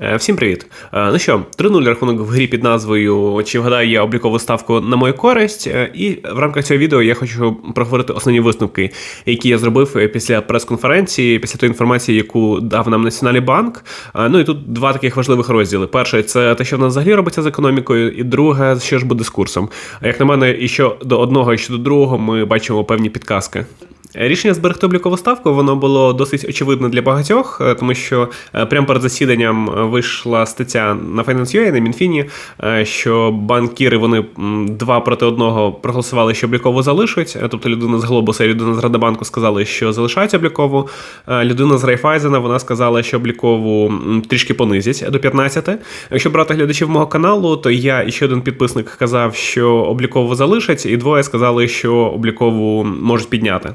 Е, Всім привіт. Е, Ну що, 3-0 рахунок в грі під назвою Чи вгадаю я облікову ставку на мою користь. Е, І в рамках цього відео я хочу проговорити основні висновки, які я зробив після прес-конференції, після тої інформації, яку дав нам Національний банк. Ну і тут два таких важливих розділи. Перше, це те, що в нас взагалі робиться з економікою, і друге, що ж буде з курсом. А як на мене, і що до одного, і що до другого, ми бачимо певні підказки. Рішення зберегти облікову ставку воно було досить очевидне для багатьох, тому що прямо перед засіданням вийшла стаття на Finance.ua, на Мінфіні, е, що банкіри вони два проти одного проголосували, що облікову залишать. Е, Тобто людина з Глобуса і людина з Радобанку сказали, що залишають облікову. Е, Людина з Райфайзена вона сказала, що облікову трішки понизять до 15. Якщо брати глядачів мого каналу, то я і ще один підписник казав, що облікову залишать, і двоє сказали, що облікову можуть підняти.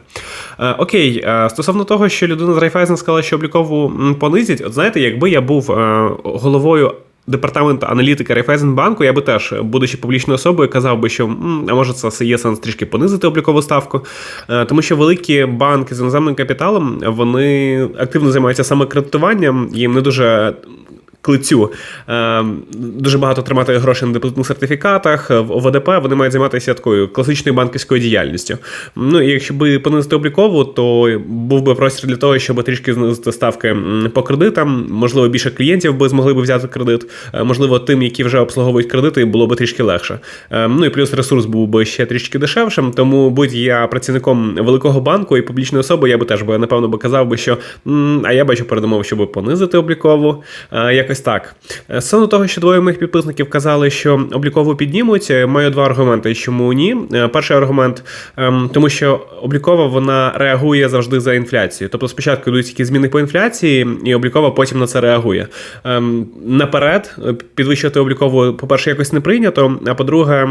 Окей, стосовно того, що людина з Райфайзен сказала, що облікову понизять, от знаєте, якби я був головою. Департаменту аналітики Райфайзенбанку, я би теж, будучи публічною особою, казав би, що а може це є сенс трішки понизити облікову ставку, Е, тому що великі банки з іноземним капіталом вони активно займаються саме кредитуванням, їм не дуже клицю. Е, Дуже багато тримати грошей на депозитних сертифікатах, в ОВДП вони мають займатися такою класичною банківською діяльністю. Ну і якщо би понизити облікову, то був би простір для того, щоб трішки знизити ставки по кредитам. Можливо, більше клієнтів би змогли б взяти кредит. Е, Можливо, тим, які вже обслуговують кредити, було б трішки легше. Е, Ну і плюс ресурс був би ще трішки дешевшим. Тому будь я працівником великого банку і публічної особи, я би теж би напевно би казав би, що «М, а я бачу передумов, щоб понизити облікову. Е, Якось так. Е, Стосовно того, що двоє моїх підписників казали, що облікову піднімуть, е, маю два аргументи, чому ні. Е, Перший аргумент, ем, тому що облікова вона реагує завжди за інфляцією. Тобто спочатку йдуть якісь зміни по інфляції, і облікова потім на це реагує. Ем, Наперед підвищувати облікову, по-перше, якось не прийнято, а по-друге.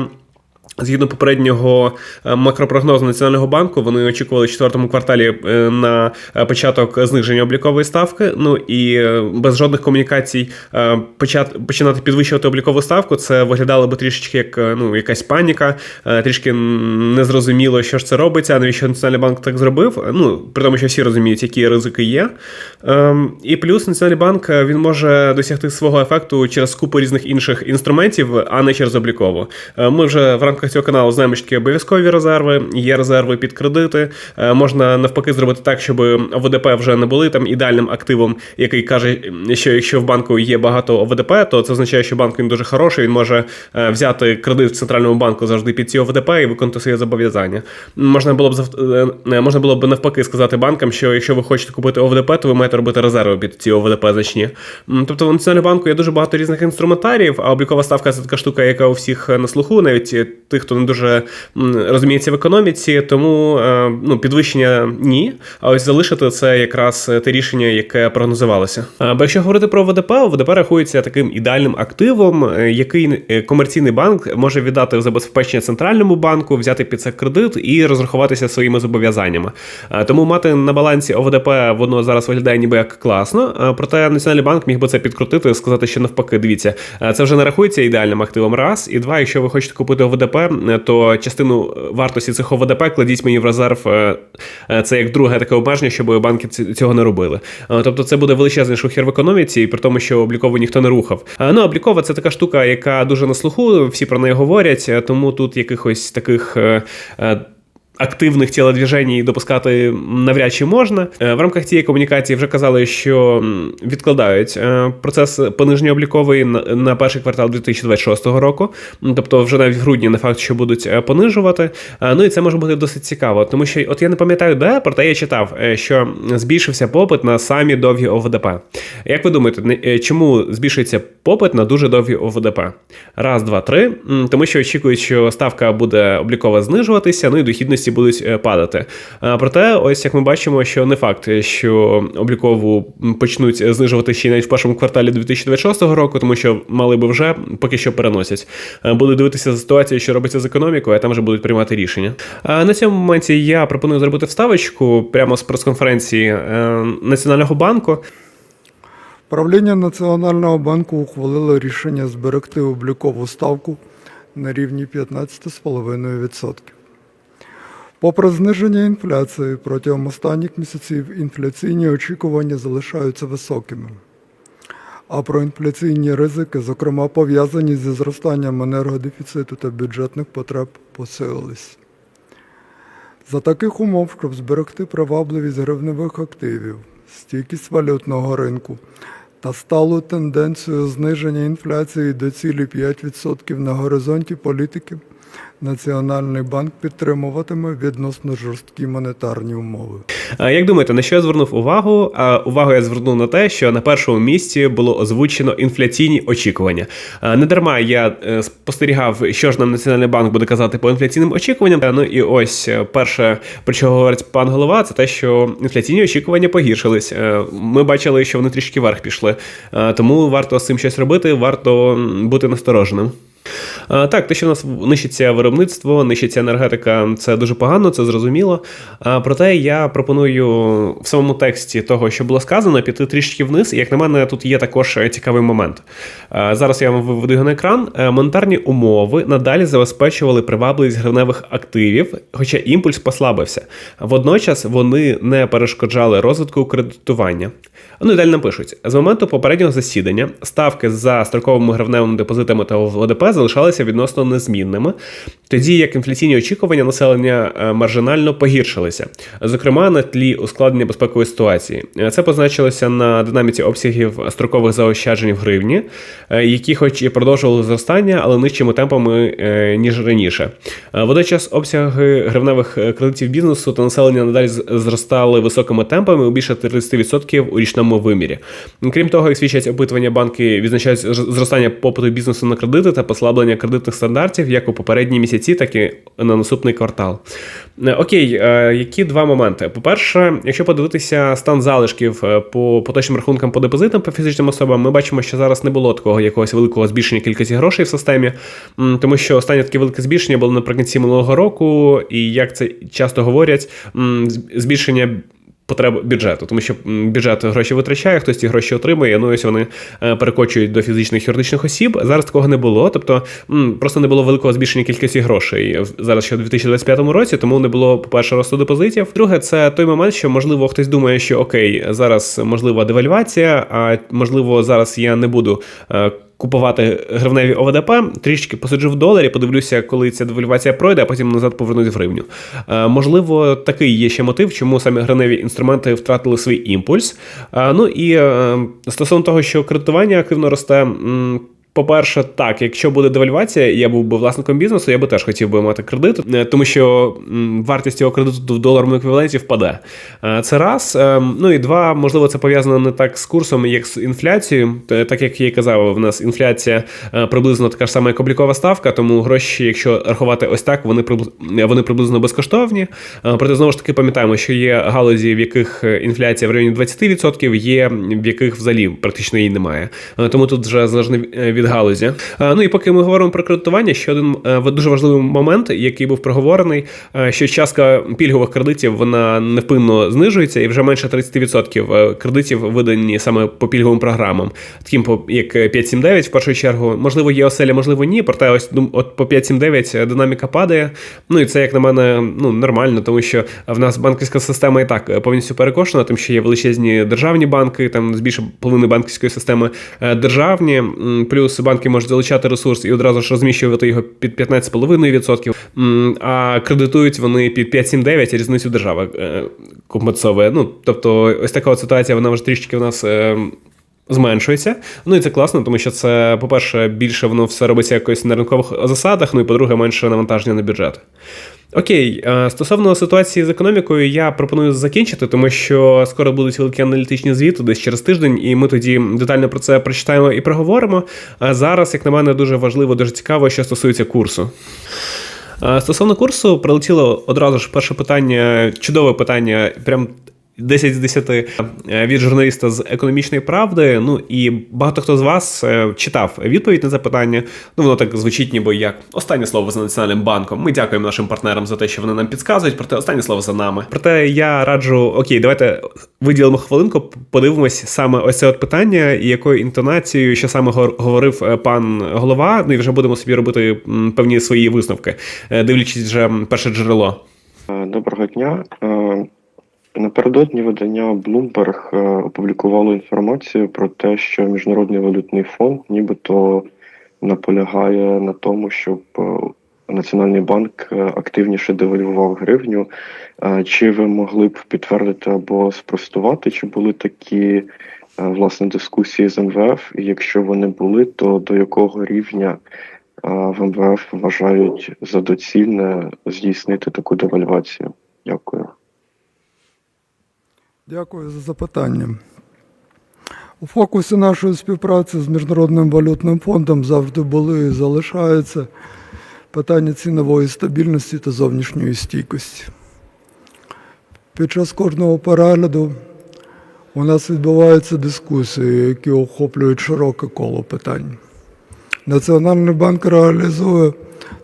Згідно попереднього е, макропрогнозу Національного банку, вони очікували в четвертому кварталі е, на е, початок зниження облікової ставки. Ну і без жодних комунікацій починати підвищувати облікову ставку. Це виглядало би трішечки як ну, якась паніка, трішки незрозуміло, що ж це робиться. Навіщо Національний банк так зробив? Ну при тому, що всі розуміють, які ризики є. Ем, І плюс Національний банк він може досягти свого ефекту через купу різних інших інструментів, а не через облікову. Ми вже в рамках цього каналу знаємо, що такі обов'язкові резерви, є резерви під кредити. Е, Можна навпаки зробити так, щоб ОВДП вже не були там ідеальним активом, який каже, що якщо в банку є багато ОВДП, то це означає, що банк він дуже хороший. Він може е, взяти кредит в центральному банку завжди під ці ОВДП і виконати своє зобов'язання. Можна було б е, можна було б навпаки сказати банкам, що якщо ви хочете купити ОВДП, то ви маєте робити резерви під ці ОВДП значні. Тобто в Національному банку є дуже багато різних інструментаріїв, а облікова ставка це така штука, яка у всіх на слуху, навіть е, тих, хто не дуже розуміється в економіці. Тому е, ну, підвищення ні. А ось залишити це якраз е, те рішення, яке прогнозувалося. Бо якщо говорити про ОВДП, ОВДП рахується таким ідеальним активом, е, який комерційний банк може віддати в забезпечення центральному банку, взяти під це кредит і розрахуватися своїми зобов'язаннями. Тому мати на балансі ОВДП воно зараз виглядає ніби як класно. Проте Національний банк міг би це підкрутити сказати, що навпаки, дивіться, це вже не рахується ідеальним активом. Раз і два, якщо ви хочете купити ОВДП, то частину вартості цих ОВДП кладіть мені в резерв. е, е, Це як друге таке обмеження, щоб банки цього не робили. Е, Тобто, це буде величезний шухер в економіці, і при тому, що облікову ніхто не рухав. Е, Ну, облікова це така штука, яка дуже на слуху, всі про неї говорять, е, тому тут якихось таких. Активних тілодвіжень допускати навряд чи можна. Е, В рамках цієї комунікації вже казали, що відкладають е, процес пониження обліковий на- перший квартал 2026 року. Тобто, вже навіть в грудні не факт, що будуть е, понижувати. Ну і це може бути досить цікаво, тому що от я не пам'ятаю, де, проте я читав, що збільшився попит на самі довгі ОВДП. Як ви думаєте, чому збільшується попит на дуже довгі ОВДП? Раз, два, три. Тому що очікують, що ставка буде облікова знижуватися, ну і дохідності будуть е, падати. Проте, ось як ми бачимо, що не факт, що облікову почнуть знижувати ще навіть в першому кварталі 2026 року, тому що мали би вже поки що переносять. Е, Буду дивитися за ситуацією, що робиться з економікою, а там вже будуть приймати рішення. На цьому моменті я пропоную зробити вставочку прямо з прес-конференції е, Національного банку. Правління Національного банку ухвалило рішення зберегти облікову ставку на рівні 15,5%. Попри зниження інфляції протягом останніх місяців інфляційні очікування залишаються високими. а проінфляційні ризики, зокрема пов'язані зі зростанням енергодефіциту та бюджетних потреб, посилились. За таких умов, щоб зберегти привабливість гривневих активів, стійкість валютного ринку та сталу тенденцію зниження інфляції до цілі 5% на горизонті політики, Національний банк підтримуватиме відносно жорсткі монетарні умови. Як думаєте, на що я звернув увагу? А, Увагу я звернув на те, що на першому місці було озвучено інфляційні очікування. Не дарма я е, спостерігав, що ж нам Національний банк буде казати по інфляційним очікуванням. Ну і ось е, перше, про що говорить пан голова, це те, що інфляційні очікування погіршились. Е, Ми бачили, що вони трішки вверх пішли. Тому варто з цим щось робити, варто бути настороженим. А, Так, те, що в нас нищиться виробництво, нищиться енергетика, це дуже погано, це зрозуміло. Проте я пропоную в самому тексті того, що було сказано, піти трішки вниз. І, як на мене, тут є також е, цікавий момент. Зараз я вам виведу його на екран. Е, Монетарні умови надалі забезпечували привабливість гривневих активів, хоча імпульс послабився. Водночас вони не перешкоджали розвитку кредитування. Ну і далі нам пишуть: з моменту попереднього засідання ставки за строковими гривневими депозитами та ОВДП залишалися відносно незмінними, тоді як інфляційні очікування населення е, маржинально погіршилися, зокрема на тлі ускладнення безпекової ситуації. Е, Це позначилося на динаміці обсягів строкових заощаджень в гривні, е, які, хоч і продовжували зростання, але нижчими темпами ніж раніше. Водночас обсяги гривневих кредитів бізнесу та населення надалі зростали високими темпами у більше 30% у річному вимірі. Крім того, як свідчать опитування, банки відзначають зростання попиту бізнесу на кредити та послаблення кредитних стандартів як у попередні місяці, так і на наступний квартал. Е, Окей, е, які два моменти? По-перше, якщо подивитися стан залишків е, по поточним рахункам по депозитам по фізичним особам, ми бачимо, що зараз не було такого якогось великого збільшення кількості грошей в системі, тому що останнє таке велике збільшення було наприкінці минулого року, і як це часто говорять, збільшення. Потреб бюджету, тому що бюджет гроші витрачає, хтось ці гроші отримує. Ну ось вони е, перекочують до фізичних юридичних осіб. Зараз такого не було. Тобто просто не було великого збільшення кількості грошей в- зараз ще у 2025 році, тому не було, по-перше, росту депозитів. Друге, це той момент, що можливо хтось думає, що окей, зараз можлива девальвація, а можливо, зараз я не буду. Купувати гривневі ОВДП, трішки посиджу в доларі, подивлюся, коли ця девальвація пройде, а потім назад повернусь в гривню. Е, можливо, такий є ще мотив, чому саме гривневі інструменти втратили свій імпульс. Е, ну і е, стосовно того, що кредитування активно росте. По-перше, так, якщо буде девальвація, я був би власником бізнесу, я би теж хотів би мати кредит, е, тому що вартість цього кредиту в доларовому еквіваленті впаде. Е, Це раз. Е, Ну і два, можливо, це пов'язано не так з курсом, як з інфляцією. Так як я і казав, в нас інфляція приблизно така ж сама, як облікова ставка, тому гроші, якщо рахувати ось так, вони вони приблизно безкоштовні. Проте знову ж таки пам'ятаємо, що є галузі, в яких інфляція в районі 20%, є в яких взагалі практично її немає. Тому тут вже залежно е, від галузі. Е, Ну і поки ми говоримо про кредитування, ще один е, дуже важливий момент, який був проговорений, е, що частка пільгових кредитів вона невпинно знижується, і вже менше 30% е, кредитів видані саме по пільговим програмам, таким як 5.7.9 в першу чергу. Можливо, є оселя, можливо, ні. Проте ось от по 5.7.9 динаміка падає. Ну і це як на мене ну нормально, тому що в нас банківська система і так повністю перекошена, тим, що є величезні державні банки, там з більше половини банківської системи державні, плюс банки можуть залучати ресурс і одразу ж розміщувати його під 15,5%, а кредитують вони під 5,7,9, різницю держава е, компенсовує. Ну тобто, ось така от ситуація, вона вже трішки в нас. е, Зменшується, ну і це класно, тому що це, по-перше, більше воно все робиться якось на ринкових засадах. Ну і по-друге, менше навантаження на бюджет. Окей, е, стосовно ситуації з економікою, я пропоную закінчити, тому що скоро будуть великі аналітичні звіти десь через тиждень, і ми тоді детально про це прочитаємо і проговоримо. А зараз, як на мене, дуже важливо, дуже цікаво, що стосується курсу. Е, Стосовно курсу, прилетіло одразу ж перше питання, чудове питання, прям 10 з 10 е, від журналіста з економічної правди. Ну і багато хто з вас е, читав відповідь на це питання. Ну воно так звучить, ніби як останнє слово за національним банком. Ми дякуємо нашим партнерам за те, що вони нам підказують. Проте останнє слово за нами. Проте я раджу, окей, давайте виділимо хвилинку, подивимось саме ось це от питання, і якою інтонацією, що саме говорив е, пан голова. Ну і вже будемо собі робити певні свої висновки, дивлячись вже перше джерело. Доброго дня. Напередодні видання Bloomberg е, опублікувало інформацію про те, що Міжнародний валютний фонд нібито наполягає на тому, щоб е, Національний банк е, активніше девальвував гривню. Чи ви могли б підтвердити або спростувати, чи були такі власне дискусії з МВФ? І якщо вони були, то до якого рівня в МВФ вважають за доцільне здійснити таку девальвацію? Дякую. Дякую за запитання. У фокусі нашої співпраці з Міжнародним валютним фондом завжди були і залишаються питання цінової стабільності та зовнішньої стійкості. Під час кожного перегляду у нас відбуваються дискусії, які охоплюють широке коло питань. Національний банк реалізує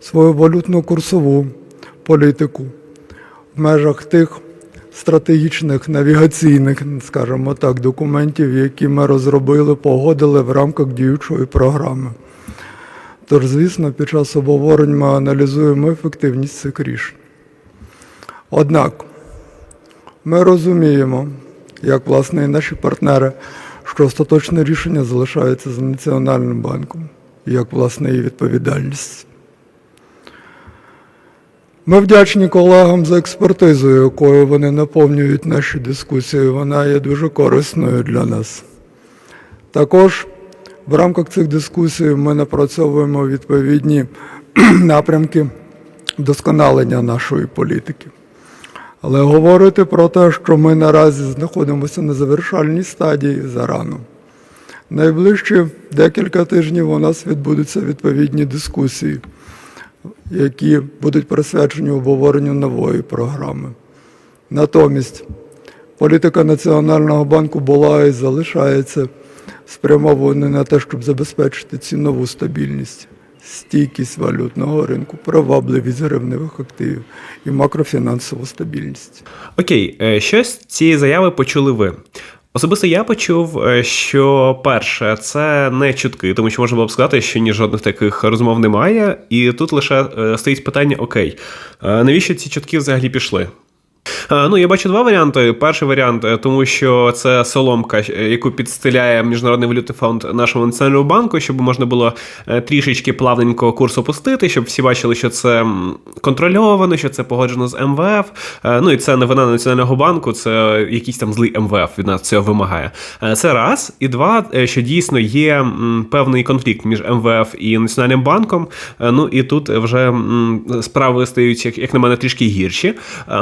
свою валютну курсову політику в межах тих стратегічних навігаційних, скажімо так, документів, які ми розробили, погодили в рамках діючої програми. Тож, звісно, під час обговорень ми аналізуємо ефективність цих рішень. Однак ми розуміємо, як власне і наші партнери, що остаточне рішення залишається за Національним банком, як власне і відповідальність. Ми вдячні колегам за експертизу, якою вони наповнюють наші дискусії. Вона є дуже корисною для нас. Також в рамках цих дискусій ми напрацьовуємо відповідні напрямки вдосконалення нашої політики. Але говорити про те, що ми наразі знаходимося на завершальній стадії зарано. Найближчі декілька тижнів у нас відбудуться відповідні дискусії які будуть присвячені обговоренню нової програми. Натомість політика Національного банку була і залишається спрямованою на те, щоб забезпечити цінову стабільність, стійкість валютного ринку, привабливість гривневих активів і макрофінансову стабільність. Окей, е, що цієї заяви почули ви? Особисто я почув, е, що перше, це не чутки, тому що можна було б сказати, що ні жодних таких розмов немає, і тут лише е, стоїть питання: окей, е, навіщо ці чутки взагалі пішли? Е, Ну, я бачу два варіанти. Перший варіант, е, тому що це соломка, е, яку підстеляє Міжнародний валютний фонд нашому національному банку, щоб можна було трішечки плавненько курс опустити, щоб всі бачили, що це контрольовано, що це погоджено з МВФ. Ну і це не вина Національного банку, це якийсь там злий МВФ від нас цього вимагає. Це раз. І два, що дійсно є певний конфлікт між МВФ і Національним банком. Ну і тут вже справи стають, як, на мене, трішки гірші.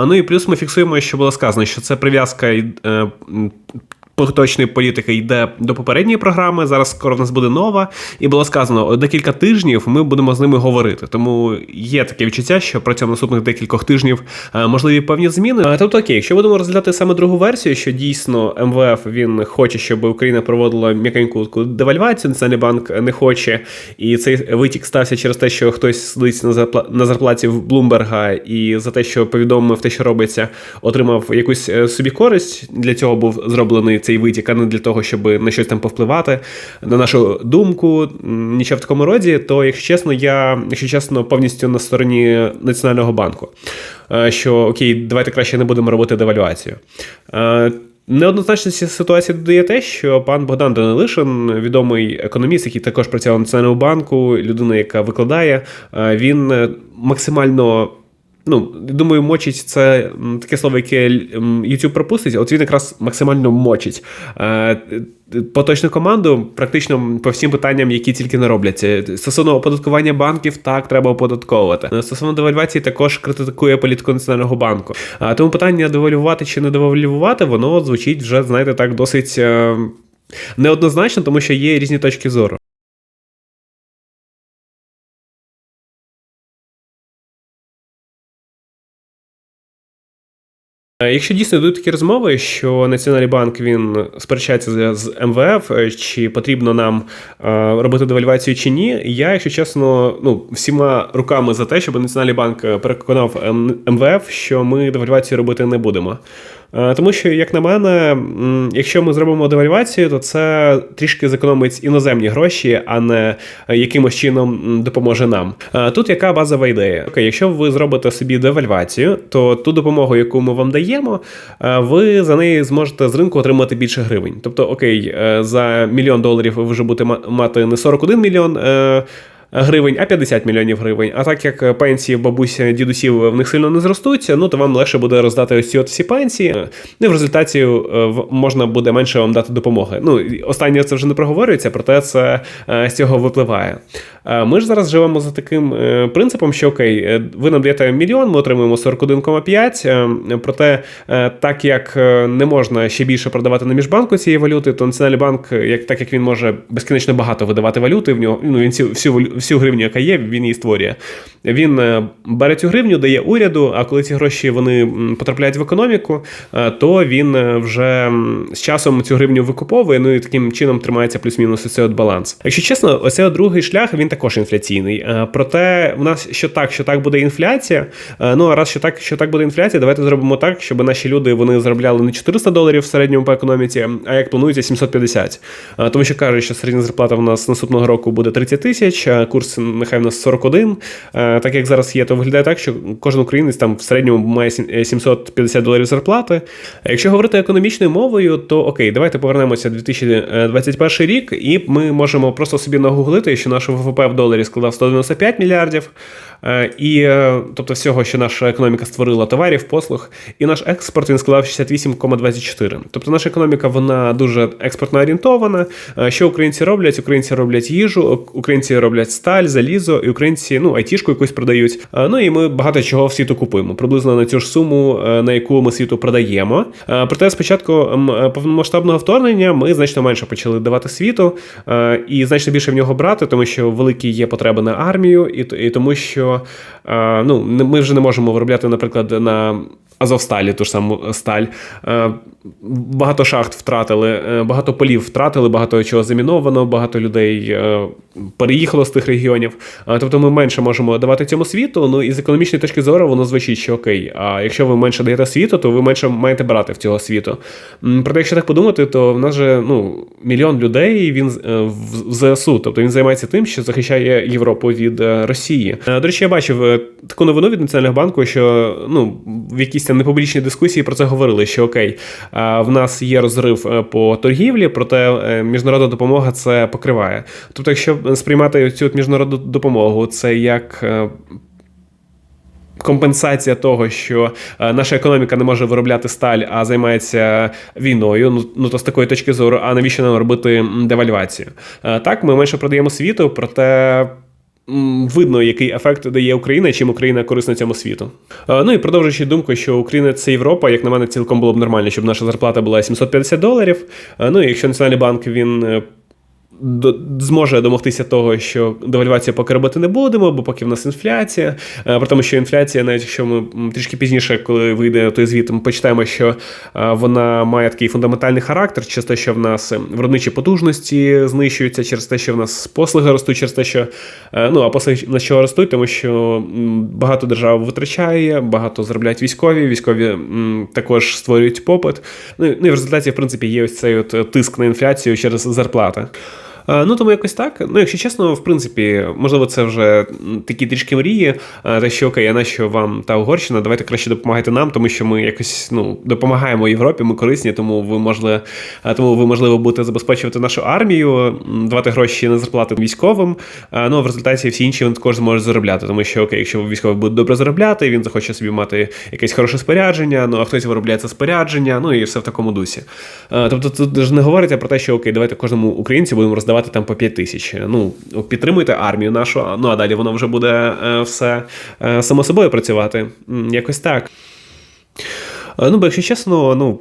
Ну і плюс ми фіксуємо, що було сказано, що це прив'язка е, поточної політики йде до попередньої програми. Зараз скоро в нас буде нова, і було сказано, декілька тижнів ми будемо з ними говорити. Тому є таке відчуття, що протягом наступних декількох тижнів е, можливі певні зміни. Е, Тобто, окей, якщо будемо розглядати саме другу версію, що дійсно МВФ він хоче, щоб Україна проводила м'якеньку девальвацію, Національний банк не хоче, і цей витік стався через те, що хтось сидить на зарплаті в Блумберга, і за те, що повідомив те, що робиться, отримав якусь е, собі користь. Для цього був зроблений цей витік, а не для того, щоб на щось там повпливати. На нашу думку, нічого в такому роді, то, якщо чесно, я, якщо чесно, повністю на стороні Національного банку. Е, Що окей, давайте краще не будемо робити девальвацію. Е, Неоднозначності ситуації додає те, що пан Богдан Данилишин, відомий економіст, який також працював в Національному банку, людина, яка викладає, е, він максимально. Ну, думаю, мочить це таке слово, яке YouTube пропустить. От він якраз максимально мочить е, поточну команду практично по всім питанням, які тільки не робляться. Стосовно оподаткування банків, так треба оподатковувати. Е, Стосовно девальвації, також критикує політику національного банку. А тому питання девальвувати чи не девальвувати, воно звучить вже, знаєте, так досить е, неоднозначно, тому що є різні точки зору. Якщо дійсно йдуть такі розмови, що Національний банк він сперечається з- МВФ, е, чи потрібно нам е, робити девальвацію чи ні, я, якщо чесно, ну всіма руками за те, щоб Національний банк е, переконав МВФ, що ми девальвацію робити не будемо. Е, Тому що, як на мене, якщо ми зробимо девальвацію, то це трішки зекономить іноземні гроші, а не е, якимось чином допоможе нам. Е, Тут яка базова ідея? Окей, якщо ви зробите собі девальвацію, то ту допомогу, яку ми вам даємо, ви за неї зможете з ринку отримати більше гривень. Тобто, окей, за мільйон доларів ви вже будете ма- мати не 41 мільйон. Гривень, а 50 мільйонів гривень. А так як е, пенсії бабусь, дідусів в них сильно не зростуть, ну то вам легше буде роздати ось от всі пенсії. Ну і в результаті е, можна буде менше вам дати допомоги. Ну останнє це вже не проговорюється, проте це е, з цього випливає. Ми ж зараз живемо за таким принципом, що окей, ви нам даєте мільйон, ми отримуємо 41,5. е, Проте, так як не можна ще більше продавати на міжбанку цієї валюти, то Національний банк, як так як він може безкінечно багато видавати валюти, в нього ну він всю всю всю гривню, яка є, він її створює. Він е, бере цю гривню, дає уряду. А коли ці гроші вони потрапляють в економіку, е, то він е, вже з часом цю гривню викуповує. Ну і таким чином тримається плюс-мінус оцей от баланс. Якщо чесно, оцей от другий шлях він також інфляційний. Проте в нас що так, що так буде інфляція. Ну а раз що так, що так буде інфляція, давайте зробимо так, щоб наші люди вони заробляли не 400 доларів в середньому по економіці, а як планується 750. Е, Тому що кажуть, що середня зарплата в нас наступного року буде 30 тисяч, курс нехай в нас 41. Е, Так як зараз є, то виглядає так, що кожен українець там в середньому має е, 750 доларів зарплати. Якщо говорити економічною мовою, то окей, давайте повернемося в 2021 рік, і ми можемо просто собі нагуглити, що наш ВВП в доларі складав 195 мільярдів. Е, І е, тобто всього, що наша економіка створила товарів, послуг, і наш експорт він склав 68,24. Тобто наша економіка вона дуже експортно орієнтована. Е, Що українці роблять? Українці роблять їжу, українці роблять сталь, залізо, і українці ну айтішку якусь продають. Ну і ми багато чого в світу купуємо, приблизно на цю ж суму, на яку ми світу продаємо. Проте спочатку повномасштабного вторгнення ми значно менше почали давати світу і значно більше в нього брати, тому що великі є потреби на армію, і тому що е, ну, ми вже не можемо виробляти, наприклад, на Азовсталі, ту ж саму сталь. Е, Багато шахт втратили, е, багато полів втратили, багато чого заміновано, багато людей е, переїхало з тих регіонів. Тобто ми менше можемо давати цьому світу. Ну і з економічної точки зору воно звучить, що окей. А якщо ви менше даєте світу, то ви менше маєте брати в цього світу. Проте, якщо так подумати, то в нас же ну, мільйон людей він в ЗСУ, тобто він займається тим, що захищає Європу від Росії. До речі, я бачив таку новину від Національного банку, що ну в якійсь там непублічній дискусії про це говорили, що окей, е, в нас є розрив е, по торгівлі, проте е, міжнародна допомога це покриває. Тобто, якщо сприймати цю міжнародну допомогу, це як. Компенсація того, що наша економіка не може виробляти сталь, а займається війною. Ну, ну то з такої точки зору, а навіщо нам робити девальвацію? Так, ми менше продаємо світу, проте. Видно, який ефект дає Україна, чим Україна корисна цьому світу. Е, Ну і продовжуючи думку, що Україна це Європа, як на мене, цілком було б нормально, щоб наша зарплата була 750 доларів. Е, Ну і якщо Національний банк він е, до- зможе домогтися того, що девальвація поки робити не будемо, бо поки в нас інфляція. Е, При тому, що інфляція, навіть якщо ми трішки пізніше, коли вийде той звіт, ми почитаємо, що е, вона має такий фундаментальний характер, через те, що в нас е, виробничі потужності знищуються, через те, що в нас послуги ростуть, через те, що ну а послуги на що ростуть, тому що багато держав витрачає, багато заробляють військові, військові також створюють попит. Ну, ну і в результаті, в принципі, є ось цей от тиск на інфляцію через зарплати. Е, Ну, тому якось так. Ну, якщо чесно, в принципі, можливо, це вже такі трішки мрії. е, Те, що окей, а нащо вам та Угорщина? Давайте краще допомагайте нам, тому що ми якось ну, допомагаємо Європі, ми корисні, тому ви можливо, тому ви, можливо, будете забезпечувати нашу армію, давати гроші на зарплати військовим. Е, Ну, а в результаті всі інші вони також зможуть заробляти, тому що окей, якщо військовий буде добре заробляти, він захоче собі мати якесь хороше спорядження, ну а хтось виробляє це спорядження, ну і все в такому дусі. Е, Тобто тут ж не говориться про те, що окей, давайте кожному українцю будемо роздавати там по 5 тисяч. Ну, підтримуйте армію нашу, ну а далі воно вже буде е, все е, само собою працювати. Якось так. Е, Ну, бо якщо чесно, ну.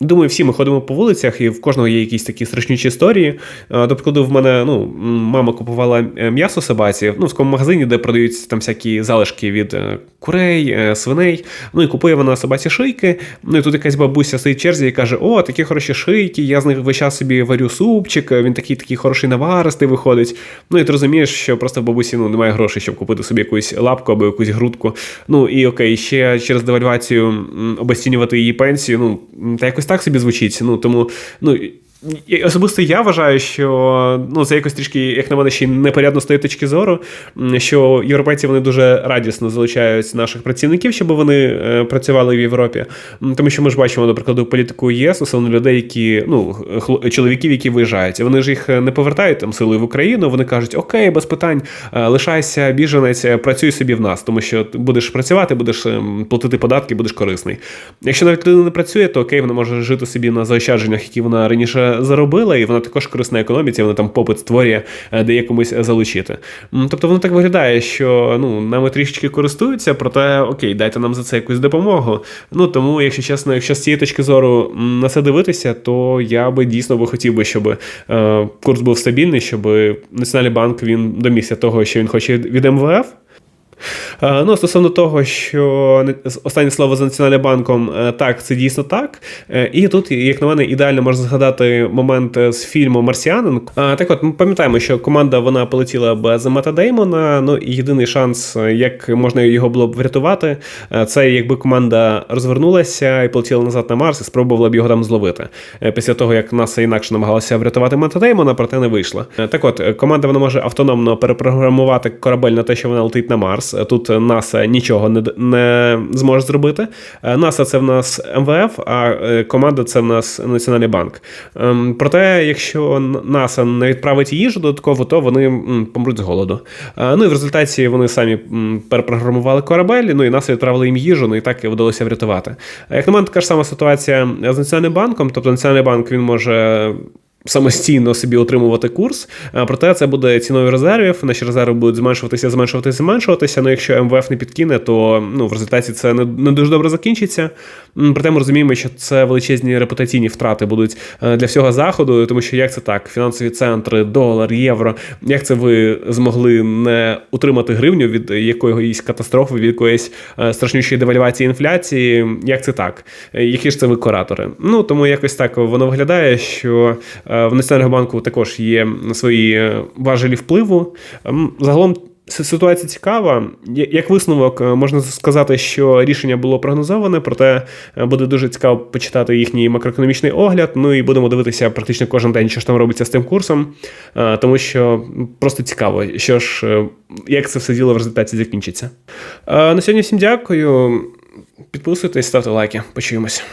Думаю, всі ми ходимо по вулицях, і в кожного є якісь такі страшнючі історії. До прикладу, в мене ну, мама купувала е, м'ясо собаці ну, в такому магазині, де продаються там всякі залишки від е, курей, е, свиней. Ну і купує вона собаці шийки. Ну і тут якась бабуся стоїть в черзі і каже: О, такі хороші шийки, я з них весь час собі варю супчик, він такий такий хороший наваристий виходить. Ну і ти розумієш, що просто бабусі ну, немає грошей, щоб купити собі якусь лапку або якусь грудку. Ну і окей, ще через девальвацію обесцінювати її пенсію. Ну, та якось так собі звучить. Ну тому, ну. Особисто я вважаю, що ну це якось трішки, як на мене, ще й непорядно з тої точки зору, що європейці вони дуже радісно залучають наших працівників, щоб вони е, працювали в Європі. Тому що ми ж бачимо, наприклад, політику ЄС, особливо людей, які ну чоловіків, які виїжджають. Вони ж їх не повертають там силою в Україну. Вони кажуть, окей, без питань, е, лишайся, біженець, е, працюй собі в нас, тому що ти будеш працювати, будеш ем, платити податки, будеш корисний. Якщо навіть людина не працює, то окей, вона може жити собі на заощадженнях, які вона раніше заробила, і вона також корисна економіці, вона там попит створює, е, де є комусь залучити. Тобто воно так виглядає, що ну нами трішечки користуються, проте окей, дайте нам за це якусь допомогу. Ну тому, якщо чесно, якщо з цієї точки зору на це дивитися, то я би дійсно би хотів би, щоб е, курс був стабільний, щоб Національний банк він домігся того, що він хоче від МВФ. Е, Ну, стосовно того, що останнє слово за Національним банком, е, так, це дійсно так. Е, І тут, як на мене, ідеально можна згадати момент з фільму Марсіанин. Так от, ми пам'ятаємо, що команда вона полетіла без Мета Деймона. Ну і єдиний шанс, як можна його було б врятувати, це якби команда розвернулася і полетіла назад на Марс і спробувала б його там зловити. Після того, як НАСА інакше намагалася врятувати Мета Деймона, проте не вийшло. Е, Так от, команда вона може автономно перепрограмувати корабель на те, що вона летить на Марс. Е, Тут е, НАСА нічого не, не зможе зробити. Е, НАСА це в нас МВФ, а е, команда це в нас Національний банк. Ем, Проте, якщо НАСА не відправить їжу додатково, то вони помруть з голоду. Е, Ну і в результаті вони самі перепрограмували корабель, ну і НАСА відправили їм їжу, ну і так і вдалося врятувати. Е, Як на мене, така ж сама ситуація з Національним банком, тобто Національний банк він може самостійно собі отримувати курс. А, Проте це буде ціною резервів. Наші резерви будуть зменшуватися, зменшуватися, зменшуватися. Ну, якщо МВФ не підкине, то ну в результаті це не, не дуже добре закінчиться. Проте ми розуміємо, що це величезні репутаційні втрати будуть е, для всього заходу, тому що як це так? Фінансові центри, долар, євро. Як це ви змогли не утримати гривню від якоїсь катастрофи, від якоїсь е, страшнішої девальвації інфляції? Як це так? Е, Які ж це ви куратори? Ну тому якось так воно виглядає, що е, в Національному банку також є свої е, важелі впливу. Ем, Загалом. Ситуація цікава. Як висновок, е, можна сказати, що рішення було прогнозоване, проте е, буде дуже цікаво почитати їхній макроекономічний огляд. Ну і будемо дивитися практично кожен день, що ж там робиться з тим курсом, е, тому що просто цікаво, що ж, е, як це все діло в результаті закінчиться. Е, На сьогодні всім дякую. Підписуйтесь, ставте лайки. Почуємось.